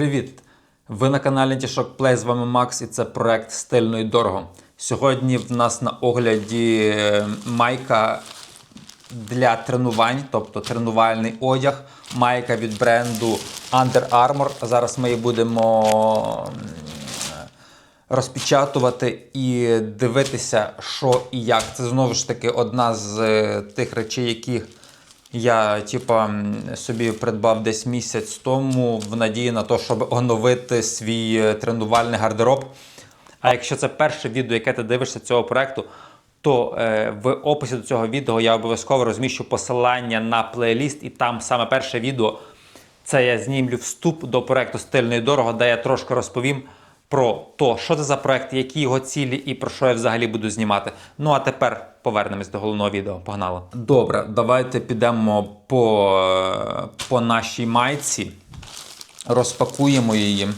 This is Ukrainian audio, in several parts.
Привіт! Ви на каналі Тішок Плей, з вами Макс і це проект Стильно і дорого. Сьогодні в нас на огляді е, майка для тренувань, тобто тренувальний одяг, майка від бренду Under Armour. Зараз ми її будемо розпечатувати і дивитися, що і як. Це знову ж таки одна з е, тих речей, які я типа, собі придбав десь місяць тому в надії на те, щоб оновити свій е, тренувальний гардероб. А якщо це перше відео, яке ти дивишся цього проекту, то е, в описі до цього відео я обов'язково розміщу посилання на плейліст, і там саме перше відео це я знімлю вступ до проекту Стильно і дорого, де я трошки розповім про те, що це за проект, які його цілі і про що я взагалі буду знімати. Ну а тепер повернемось до головного відео. Погнали. Добре, давайте підемо по, по нашій майці, розпакуємо її.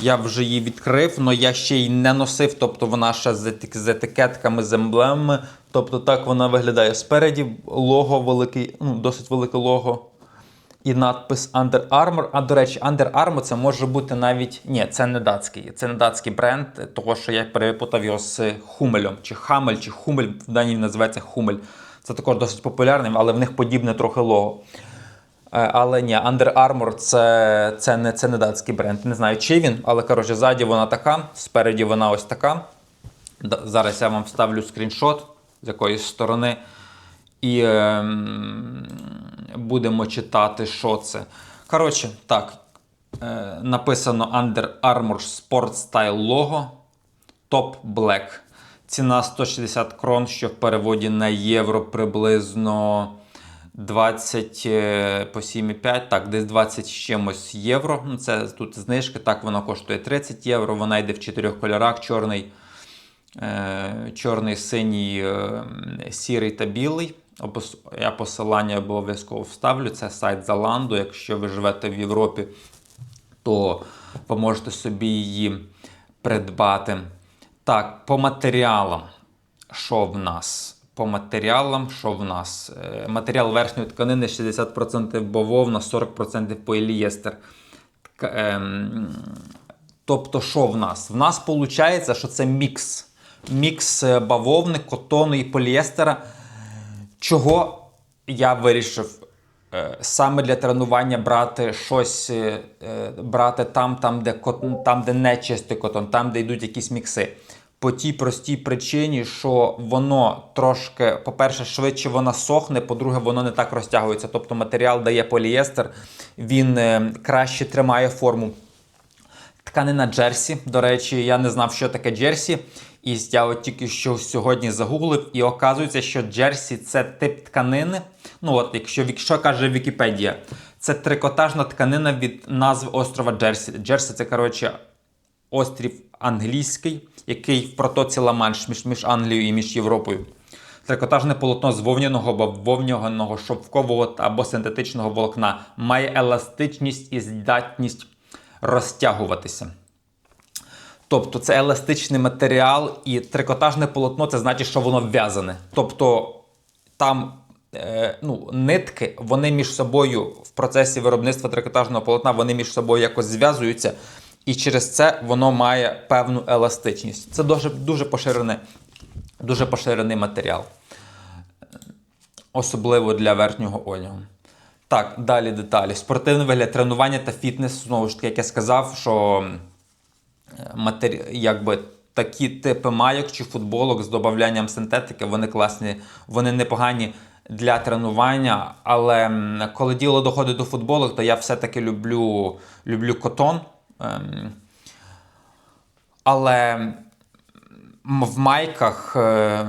Я вже її відкрив, але я ще її не носив, тобто вона ще з етикетками, з емблемами. Тобто так вона виглядає. Спереді лого великий, ну, досить велике лого. І надпис Under Armour. А до речі, Under Armour це може бути навіть. Ні, це не датський. Це не датський бренд, того що я перепутав його з Хумелем. Чи Хамель, чи Хумель, в Данії називається Хумель. Це також досить популярний, але в них подібне трохи лого. Е, Але ні, Under Armour це, це, не, це не датський бренд. Не знаю, чи він, але коротше, ззаді вона така, спереді вона ось така. Зараз я вам вставлю скріншот з якоїсь сторони. І ем, будемо читати, що це. Коротше, так. Е, написано Under Armour Sport Style Logo. Top Black. Ціна 160 крон, що в переводі на євро приблизно 20 е, по 7,5, так, десь 20 з чимось євро. Ну, Це тут знижки. Так, вона коштує 30 євро. Вона йде в чотирьох кольорах: чорний, е, чорний, синій, е, сірий та білий. Я посилання обов'язково вставлю. Це сайт Zalando. Якщо ви живете в Європі, то ви можете собі її придбати. Так, по матеріалам. Що в нас? По матеріалам, що в нас? Е, Матеріал верхньої тканини 60% бавовна, 40% полієстер. Ем, Тобто, що в нас? В нас виходить, що це мікс. Мікс е, бавовни, котону і полієстера. Чого я вирішив е, саме для тренування брати щось, е, е, брати там, там, де котон, там, де не чистий котон, там, де йдуть якісь мікси. По тій простій причині, що воно трошки, по-перше, швидше воно сохне, по-друге, воно не так розтягується. Тобто матеріал дає полієстер, він краще тримає форму. Тканина Джерсі. До речі, я не знав, що таке Джерсі. І я от тільки що сьогодні загуглив, і оказується, що Джерсі це тип тканини. Ну, от, якщо вік- що каже Вікіпедія, це трикотажна тканина від назви острова Джерсі. Джерсі це, коротше, острів англійський, який в протоці Ла-Манш між, між Англією і між Європою. Трикотажне полотно з вовняного або вовняного шовкового або синтетичного волокна має еластичність і здатність розтягуватися. Тобто це еластичний матеріал, і трикотажне полотно це значить, що воно в'язане. Тобто там е, ну, нитки, вони між собою в процесі виробництва трикотажного полотна, вони між собою якось зв'язуються, і через це воно має певну еластичність. Це дуже, дуже, поширений, дуже поширений матеріал. Особливо для верхнього одягу. Так, далі деталі. Спортивний вигляд, тренування та фітнес. Знову ж таки, як я сказав, що матері... якби такі типи майок чи футболок з додаванням синтетики, вони класні, вони непогані для тренування. Але коли діло доходить до футболок, то я все-таки люблю, люблю котон. Ем, Але в майках е,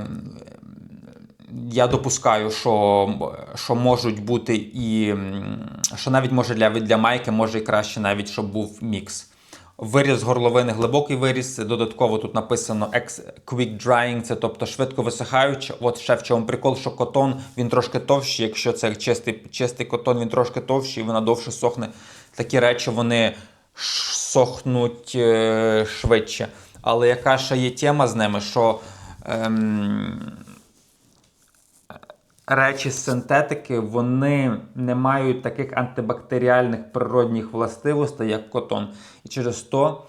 я допускаю, що, що можуть бути і що навіть може для, для майки може і краще, навіть щоб був мікс. Виріз горловини глибокий виріз. Додатково тут написано Ex Quick Drying, це тобто швидко висихаюче. От ще в чому прикол, що котон він трошки товщий. Якщо це чистий, чистий котон, він трошки товщий, вона довше сохне. Такі речі вони сохнуть е, швидше. Але яка ще є тема з ними, що ем, речі з синтетики вони не мають таких антибактеріальних природних властивостей, як котон. І через то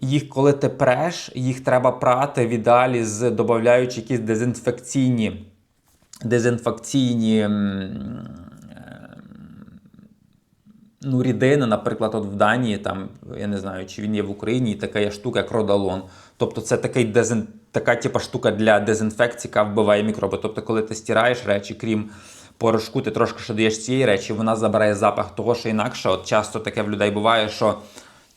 їх, коли ти преш, їх треба прати в ідеалі з додаючи якісь дезінфекційні, дезінфекційні ну, рідини, наприклад, от в Данії, там, я не знаю, чи він є в Україні, така є штука, як родалон. Тобто це такий дезін... така типа штука для дезінфекції, яка вбиває мікроби. Тобто, коли ти стираєш речі, крім порошку, ти трошки ще даєш цієї речі, вона забирає запах того, що інакше. От часто таке в людей буває, що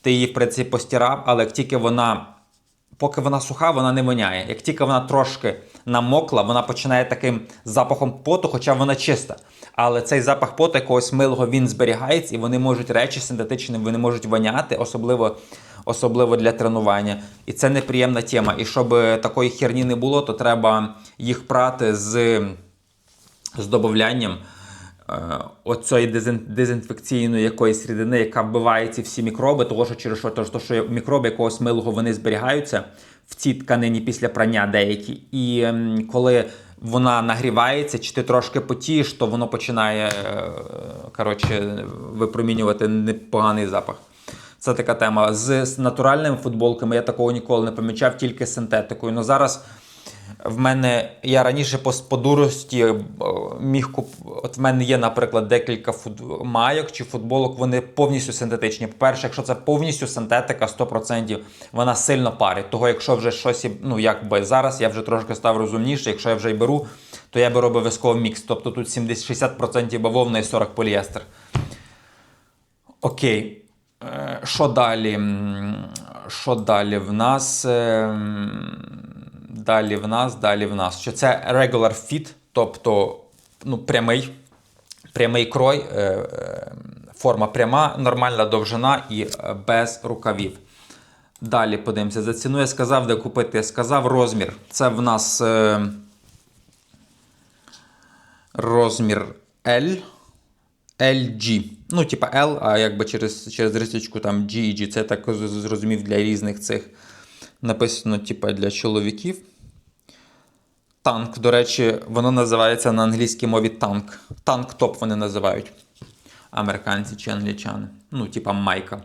ти її в принципі постирав, але як тільки вона. Поки вона суха, вона не воняє. Як тільки вона трошки намокла, вона починає таким запахом поту, хоча вона чиста. Але цей запах поту якогось милого він зберігається, і вони можуть речі синтетичні, вони можуть воняти, особливо, особливо для тренування. І це неприємна тема. І щоб такої херні не було, то треба їх прати з, з добавлянням е, дезін, дезінфекційної якоїсь рідини, яка вбиває ці всі мікроби, того що через що, то, що мікроби якогось милого вони зберігаються в цій тканині після прання деякі. І коли вона нагрівається, чи ти трошки потієш, то воно починає е, коротше, випромінювати непоганий запах. Це така тема. З, натуральними футболками я такого ніколи не помічав, тільки синтетикою. Ну зараз в мене я раніше по, по дурості е, міг куп... От в мене є, наприклад, декілька фут... майок чи футболок, вони повністю синтетичні. По-перше, якщо це повністю синтетика, 100%, вона сильно парить. Того, якщо вже щось, ну якби зараз я вже трошки став розумніше, якщо я вже й беру, то я беру обов'язково мікс. Тобто тут 70, 60% бавовна і 40 поліестер. Окей. Е, Що далі? Що далі в нас? Е, Далі в нас, далі в нас. Що це regular fit, тобто ну, прямий, прямий крой, е, форма пряма, нормальна довжина і без рукавів. Далі подивимося. За ціну я сказав, де купити. Я сказав розмір. Це в нас розмір L. LG. Ну, типа L, а якби через, через рисочку там G і G. Це так зрозумів для різних цих. Написано, типа, для чоловіків. Танк, до речі, воно називається на англійській мові танк. Танк топ вони називають. Американці чи англічани. Ну, типа майка.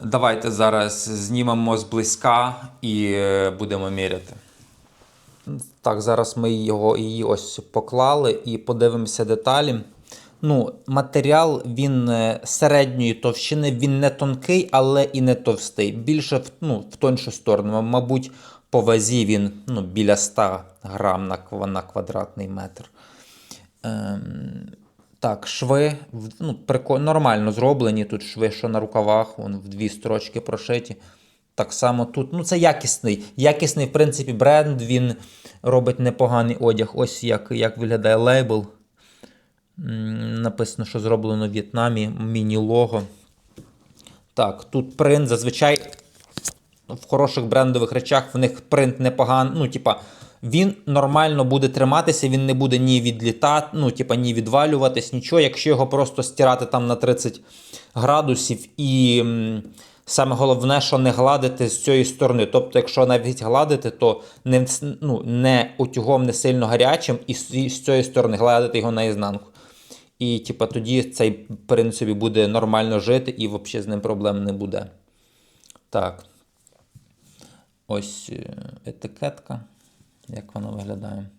Давайте зараз знімемо зблизька і е, будемо міряти. Так, зараз ми його її ось поклали і подивимося деталі. Ну, матеріал він е, середньої товщини, він не тонкий, але і не товстий. Більше ну, в тоншу сторону. Мабуть, по вазі він ну, біля 100 грам на, на квадратний метр. Ем, так, шви ну, прико... нормально зроблені. Тут шви, що на рукавах, вон, в дві строчки прошиті. Так само тут. Ну, це якісний. Якісний, в принципі, бренд. Він робить непоганий одяг. Ось як, як виглядає лейбл. Написано, що зроблено в В'єтнамі. Міні-лого. Так, тут принт. Зазвичай в хороших брендових речах в них принт непоганий. Ну, типа, він нормально буде триматися, він не буде ні відлітати, ну, типа, ні відвалюватись, нічого. Якщо його просто стирати там на 30 градусів і. Саме головне, що не гладити з цієї сторони. Тобто, якщо навіть гладити, то не, ну, не утюгом не сильно гарячим, і з цієї сторони гладити його наізнанку. І типа, тоді цей принт собі буде нормально жити і взагалі з ним проблем не буде. Так. Ось е, етикетка. Як вона виглядає.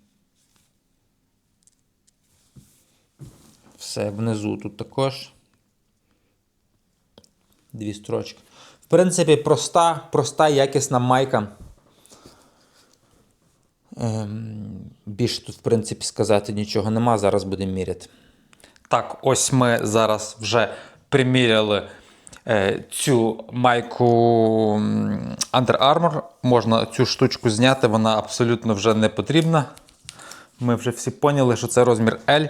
Все, внизу тут також. Дві строчки. В принципі, проста, проста якісна майка. Ем, більше тут, в принципі, сказати нічого нема. Зараз будемо міряти. Так, ось ми зараз вже приміряли е, цю майку Under Armour. Можна цю штучку зняти, вона абсолютно вже не потрібна. Ми вже всі поняли, що це розмір L.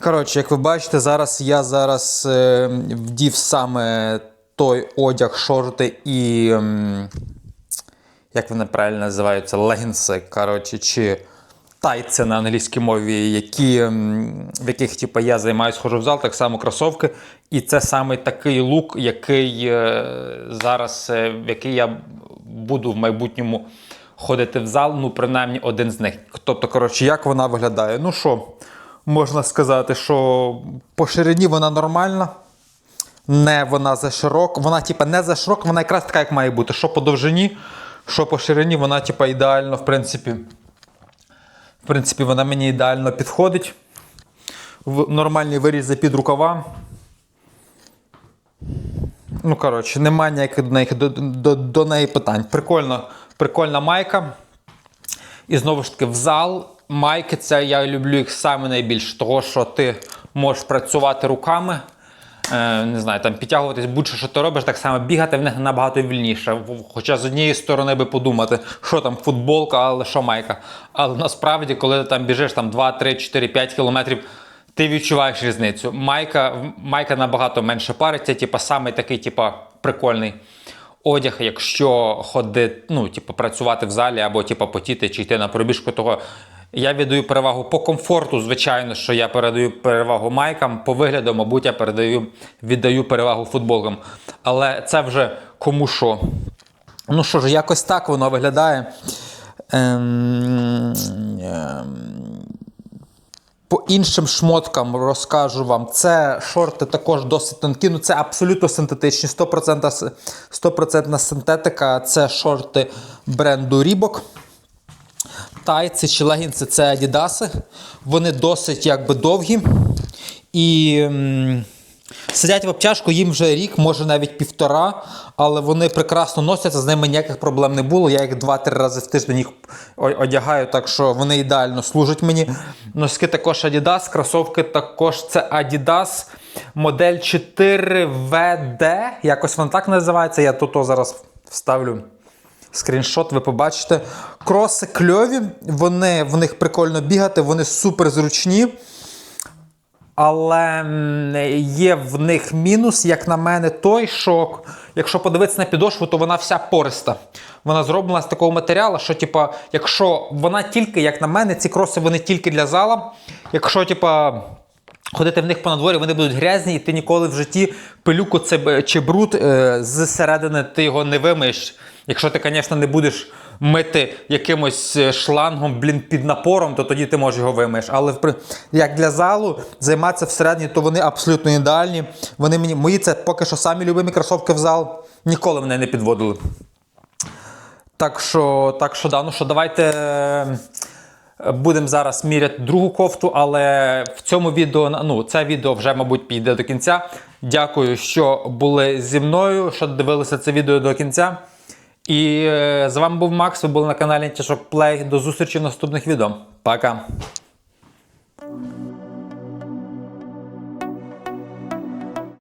Коротше, як ви бачите, зараз я зараз е, вдів саме той одяг, шорти і. як вони правильно називаються, легінси, коротше, чи тайці на англійській мові, які, в яких типу, я займаюся, ходжу в зал, так само кросовки. І це саме такий лук, який е, зараз, е, в який я буду в майбутньому ходити в зал, ну, принаймні один з них. Тобто, коротше, як вона виглядає? Ну що, можна сказати, що по ширині вона нормальна. Не вона за широка, вона типа не за широка, вона якраз така, як має бути. Що по довжині, що по ширині, вона типа ідеально, в принципі. В принципі, вона мені ідеально підходить. В нормальні вирізи під рукава. Ну, коротше, немає ніяких до неї, до, до, до неї питань. Прикольно, прикольна майка. І знову ж таки, в зал майки це я люблю їх саме найбільше, того що ти можеш працювати руками. Е, не знаю, там підтягуватись, будь-що що ти робиш, так само бігати в них набагато вільніше. Хоча з однієї сторони би подумати, що там футболка, але що майка. Але насправді, коли ти там біжиш там 2, 3, 4, 5 кілометрів, ти відчуваєш різницю. Майка, майка набагато менше париться, типа саме такий, типа, прикольний одяг, якщо ходити, ну, типу, працювати в залі або типу, потіти чи йти на пробіжку, того я віддаю перевагу по комфорту, звичайно, що я передаю перевагу майкам, по вигляду, мабуть, я передаю, віддаю перевагу футболкам. Але це вже кому що. Ну що ж, якось так воно виглядає. Ем, ем, по іншим шмоткам розкажу вам. Це шорти також досить тонкі. Ну це абсолютно синтетичні. 100%, с- 100% синтетика. Це шорти бренду Reebok. Тайці чи легінси це Adidas. Вони досить якби довгі. І сидять в обтяжку їм вже рік, може навіть півтора, але вони прекрасно носяться, з ними ніяких проблем не було. Я їх 2-3 рази в тиждень їх одягаю, так що вони ідеально служать мені. Носки також Adidas, кросовки також це Adidas. Модель 4VD, якось вона так називається. Я тут зараз вставлю скріншот, ви побачите. Кроси кльові, вони, в них прикольно бігати, вони супер зручні. Але є в них мінус, як на мене, той, що якщо подивитися на підошву, то вона вся пориста. Вона зроблена з такого матеріалу, що, типа, якщо вона тільки, як на мене, ці кроси вони тільки для зала. Якщо, типа. Ходити в них по надворі, вони будуть грязні, і ти ніколи в житті пилюку це- чи бруд е, зсередини ти його не вимиєш. Якщо ти, звісно, не будеш мити якимось е, шлангом, блін, під напором, то тоді ти можеш його вимиєш. Але як для залу займатися всередині, то вони абсолютно ідеальні. Вони мені мої це поки що самі любимі кросовки в зал. Ніколи мене не підводили. Так що, так що, да, ну що, давайте е, будемо зараз міряти другу кофту, але в цьому відео, ну, це відео вже, мабуть, піде до кінця. Дякую, що були зі мною, що дивилися це відео до кінця. І е, з вами був Макс. Ви були на каналі Тішок Плей. До зустрічі в наступних відео. Пока!